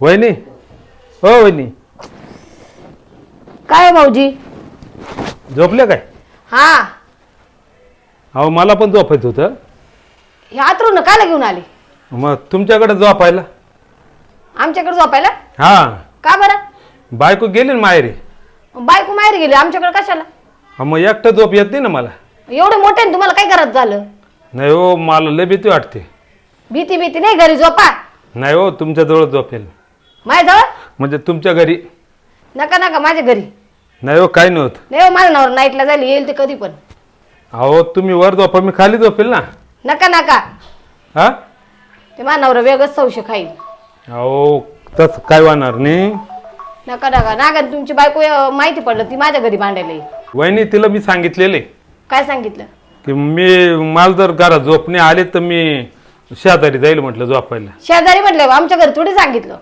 वहिनी? हो वहिनी. काय भाऊजी? झोपले काय? हा. अहो मला पण झोपायचं होतं. हे आतरून काला घेऊन आले? मग तुमच्याकडे झोपायला? आमच्याकडे झोपायला? हा. का बरं? बायको गेली ना माहेरी? बायको माहेर गेली आमच्याकडे कशाला? मग एकटं झोप येत नाही ना मला? एवढे मोठे ना तुम्हाला काय करत झालं? नाही हो मला लय भीती वाटते. भीती भीती नाही घरी झोपा. नाही हो तुमच्याजवळ झोपेल. माझ्या जवळ म्हणजे तुमच्या घरी? नका नका माझ्या घरी. नाही हो काही नव्हतं नाही हो, माझ्या नवर नाईटला जायला येईल ते कधी पण. अहो तुम्ही वर झोपा मी खाली झोपेल ना. नका नका. हा? ते माझा नवरा वेगळंच संशय खाईल. अहो तसं काय होणार नाही. नका नका. नागा तुमची बायको अं, माहिती पडलं ती माझ्या घरी भांडायला येईल. वहिनी तिला मी सांगितलेले. काय सांगितलं? की मी मला जर घरात झोपणे आले तर मी शेजारी जाईल म्हटलं झोपायला. शेजारी म्हटलं आमच्या घरी थोडी सांगितलं.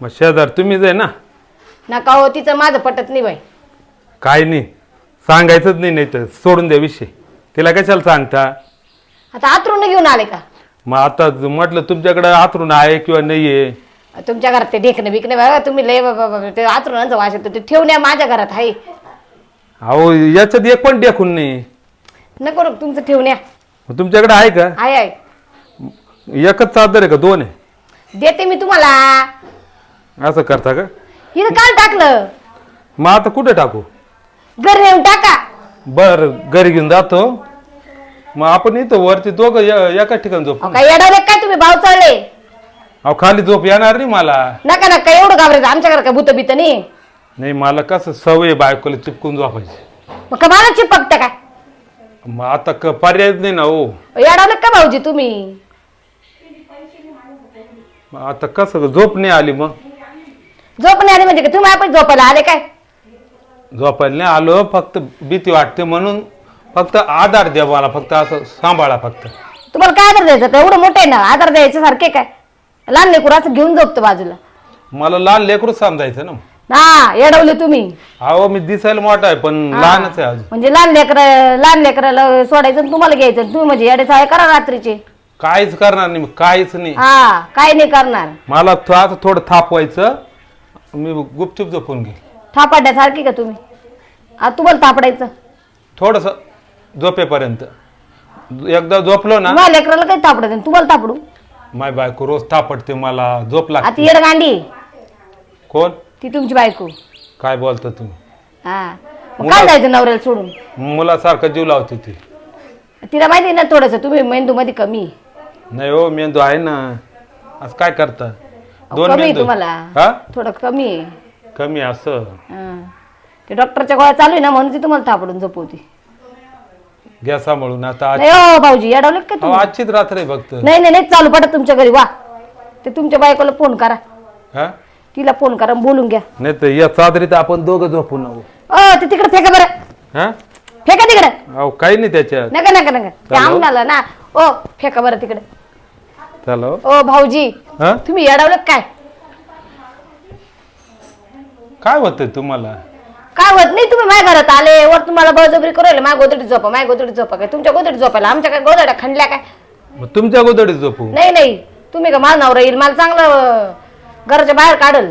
मग शेजार तुम्हीच आहे ना? नका हो तिचं माझं पटत नाही बाई. काय नाही. सांगायचंच नाही नाही तर सोडून द्या विषय. तिला कशाला सांगता? आता आतरून घेऊन आले का? मग आता ज- म्हटलं तुमच्याकडे आतरून आहे किंवा नाही आहे तुमच्या घरात ते ढेकणं बिकणं बघा तुम्ही लय बाबा बाबा, ते आतरुणांचा वास येतो. ते ठेवण्या माझ्या घरात आहे. अहो याच्यात एक पण देखून नाही. नको नको तुमचं ठेवण्या. मग तुमच्याकडे आहे का? आहे आहे. एकच चादर आहे का? दोन आहे? देते मी तुम्हाला. असं करता का? हिनं काल टाकलं. मग आता कुठे टाकू? घरी नेऊन टाका. बर घरी घेऊन जातो. मग आपण इथं वरती दोघं एकाच ठिकाणी झोप. अहो, काय येडावले काय तुम्ही भाव चढले अहो खाली झोप येणार नाही मला. नका नका एवढं घाबरायचं. आमच्या घरात काय भूत बीत नाही. नाही मला कसं सवय आहे बायकोला चिपकून झोपायची. मग का मला चिपकता काय? मग आता क पर्यायच नाही ना हो. येडावले का भाऊजी तुम्ही? मग आता कसं झोप नाही आली मग? झोप नाही आली म्हणजे तुम्ही आपण झोपायला आले काय? झोपायला नाही आलो फक्त भीती वाटते म्हणून फक्त आधार द्या मला फक्त असं सांभाळा फक्त. तुम्हाला काय आधार द्यायचा? आता एवढं मोठं आहे ना आधार द्यायचे सारखे काय? लहान लेकरू असं घेऊन झोपतो बाजूला. मला लहान लेकरूच समजायचं ना. हा येडवले तुम्ही. अहो मी दिसायला मोठा आहे पण लहानच आहे अजून. म्हणजे लहान लेकर लहान लेकराला सोडायचं आणि तुम्हाला घ्यायचं तुम्ही म्हणजे येडे चाळे करा रात्रीचे. काहीच करणार नाही मी काहीच नाही. हा काय नाही करणार. मला थो- आता थोडं थापवायचं मी गुपचूप झोपून घेईल थापाड्यासारखी का तुम्ही? आता तुम्हाला थापडायचं. थोडस झोपेपर्यंत. एकदा झोपलो ना तुम्हाला लेकराला काही थापडायचं आणि तुम्हाला थापडू? माय बायको रोज थापडते मला झोप आता लागते. येड गांडी कोण? ती तुमची बायको. काय बोलता तुम्ही? हा. मग काय जायचं नवऱ्याला सोडून? मुलासारखं जीव लावते ती. तिला माहिती आहे ना थोडस तुम्ही मेंदू मध्ये कमी. आहे. नाही हो मेंदू आहे ना. असं काय करता? दोन कमी आहे मेंदू. तुम्हाला. हा? थोडं कमी. आहे कमी असं? हा. ते डॉक्टरच्या गोळ्या चालू आहे ना म्हणून ती तुम्हाला थापडून झोपवती. घ्या सांभाळून. आता आज- नाही हो भाऊजी येडवले का अहो, तुम्ही आजचीच रात्र आहे फक्त. नाही नाही नाही चालू पडत तुमच्या घरी वा. ते तुमच्या बायकोला फोन करा. हा? तिला फोन करा आणि बोलून घ्या. नाही तर या चादरीत आपण दोघं झोपून अ ते तिकडे फेका बरं. हा? फेका तिकडे. अहो काही नाही त्याच्यात. नका नका नका. ते चालू? आमदाला ना. ओ फेका बरं तिकडे. चलो ओ भाऊजी. हा? तुम्ही येडवलं काय? काय होतंय तुम्हाला? काय होत नाही तुम्ही माझ्या घरात आले. वर तुम्हाला बळजबरी करू माझ्या गोदडीत झोपा माझ्या गोदडीत झोपा काय? तुमच्या गोदडीत झोपायला आमच्या काय गोदड्या खंडल्या काय? मग तुमच्या गोदडीत झोपू? नाही नाही. तुम्ही का मला नवरा येईल? मला चांगलं अं, घराच्या बाहेर काढल.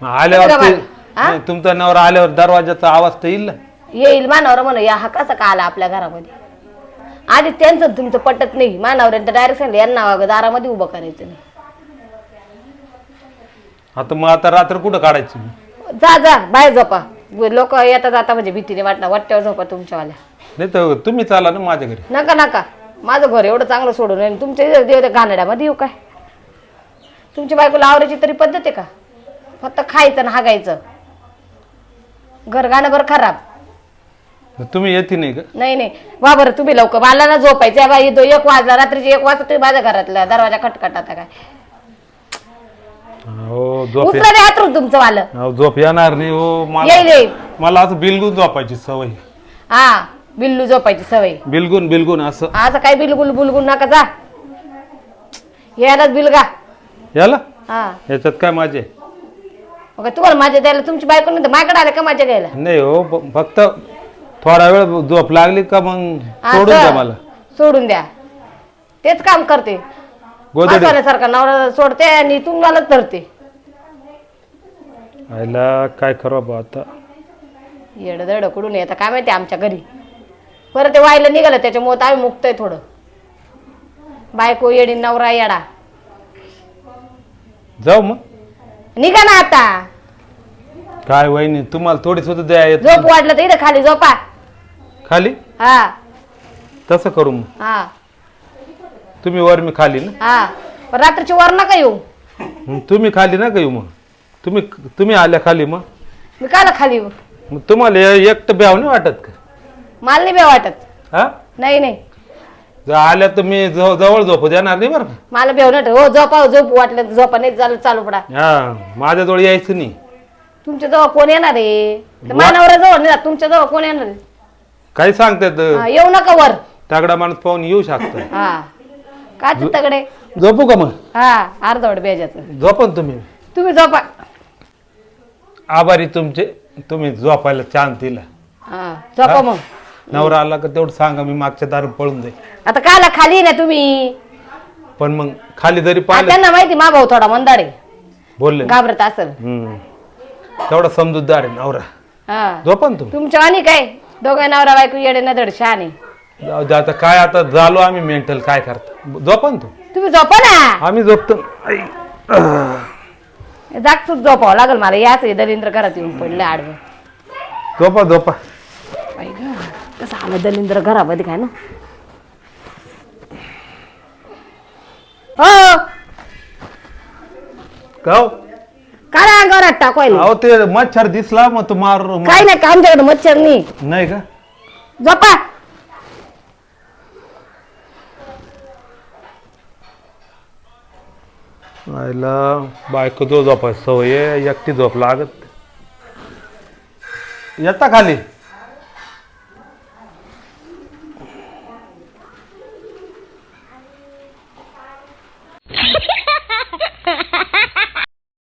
मग आल्यावर हा? नाही, तुमचा नवरा आल्यावर दरवाजाचा आवाज तर येईल. ना येईल मानवर म्हण या हा कसा का आला आपल्या घरामध्ये? आधी त्यांचं तुमचं पटत नाही. मानवऱ्यांचं डायरेक्ट सांगितलं यांना वागं दारामध्ये उभं करायचं नाही. आता मग आता रात्र कुठं काढायची जा जा बाहेर झोपा. लोक येता जाता म्हणजे भीतीने वाटणार वाट्यावर झोपा तुमच्यावाल्या. नाही तर तुम्ही चाला ना माझ्या घरी. नका नका. माझं घर एवढं चांगलं सोडून आणि तुमच्या इथं देव त्या घाणड्यामध्ये येऊ काय? तुमची बायकोला आवरायची तरी पद्धत आहे का? फक्त खायचं आणि हागायचं. घर गाणं बरं खराब. मग तुम्ही येते नाही का? नाही नाही. वा बरं तुम्ही लवकर. मला ना झोपायचं बाई दो एक वाजला रात्रीचे एक वाजता तुम्ही माझ्या घरातला दरवाजा खटखट आता काय? हो झोप उचला हातरून तुमचं वालं. अहो, झोप येणार नाही हो. येईल मला येईल मला असं बिलगुन झोपायची सवय. हा बिल्लू झोपायची सवय. बिलगुन बिलगुन असं. असं काय बिलगुल बुलगुल नका जा. यायलाच बिलगा. याला? हा. याच्यात काय माझे? मग तुम्हाला माझ्या द्यायला तुमची बायको नाही तर माझ्याकडे आले का माझ्या घ्यायला? नाही हो ब- फक्त थोडा वेळ झोप लागली का मग सोडून द्या. मला. सोडून द्या. तेच काम करते. गोदडी सारखा नवरा सोडते आणि तुम्हालाच धरते. आयला काय करा बा आता? येडं दड कुठून येतं? काय माहिती आमच्या घरी. परत ते व्हायला निघालं त्याच्यामुळे तर आम्ही मुक्तय थोडं. बायको येडी नवरा येडा. जाऊ मग. निघा ना आता. काय वहिनी तुम्हाला थोडी सुद्धा द्या येत. झोप वाटलं तर इथं खाली झोपा. खाली? हा. तसं करू मग. हा. तुम्ही वर मी खाली ना? हा. पण रात्रीची वर नका येऊ. मग तुम्ही खाली ना येऊ मग. तुम्ही तुम्ही आल्या खाली मग. मी काला खाली येऊ. मग तुम्हाला ए- एकटं ब्याव नाही वाटत का? मला नाही बे वाटत. हा? नाही नाही. जर आल्या तर मी जव- जवळ झोपू देणार नाही बरं का? मला बेव नाही हो झोपा झोप वाटलं तर झोपा नाही झालं चालू पडा. हा माझ्याजवळ यायचं नाही. तुमच्या जवळ कोण येणार आहे? मानवरा जवळ नाही तुमच्या जवळ कोण येणार आहे? काही सांगतात हा, येऊ नका वर. तगडा माणूस पाहून येऊ शकता. हा. का तगडे? झोपू का मग? हा अर्धवट बेजाचं. झोपा ना तुम्ही. तुम्ही झोपा. आभारी तुमचे तुम्ही झोपायला चान्स दिला. हा झोपा? मग. नवरा आला का तेवढं सांगा मी मागच्या दारून पळून जाईल आता काला खाली ना तुम्ही? पण मग खाली जरी हा, पाहिलं त्यांना माहिती मा भाऊ थोडा मंदाडे. बोलले. ना. घाबरत असेल. हम्म. तेवढा समजूतदार आहे नवरा. हा. झोपा ना तुम्ही. तुमच्या आणि काय? दोघं नवरा बायको येडे ना धड शहाणे जाऊ दे आता काय आता झालो आम्ही मेंटल काय करता? झोपा ना तू. तुम्ही झोपा ना. आम्ही झोपतो. आई. जागतच झोपावं लागल मला याच आहे दलिंद्र घरात येऊन पडले आडवं. झोपा झोपा. बाई गं, कसं आलं दलिंद्र घरामध्ये काय ना? हो. अहो ते मच्छर दिसला मग तू मार काय नाही का आमच्याकडे मच्छर नाही. नाही का? झोपा आयला बायको जो झोपाय सवय आहे, एकटी झोप लागत. येता खाली.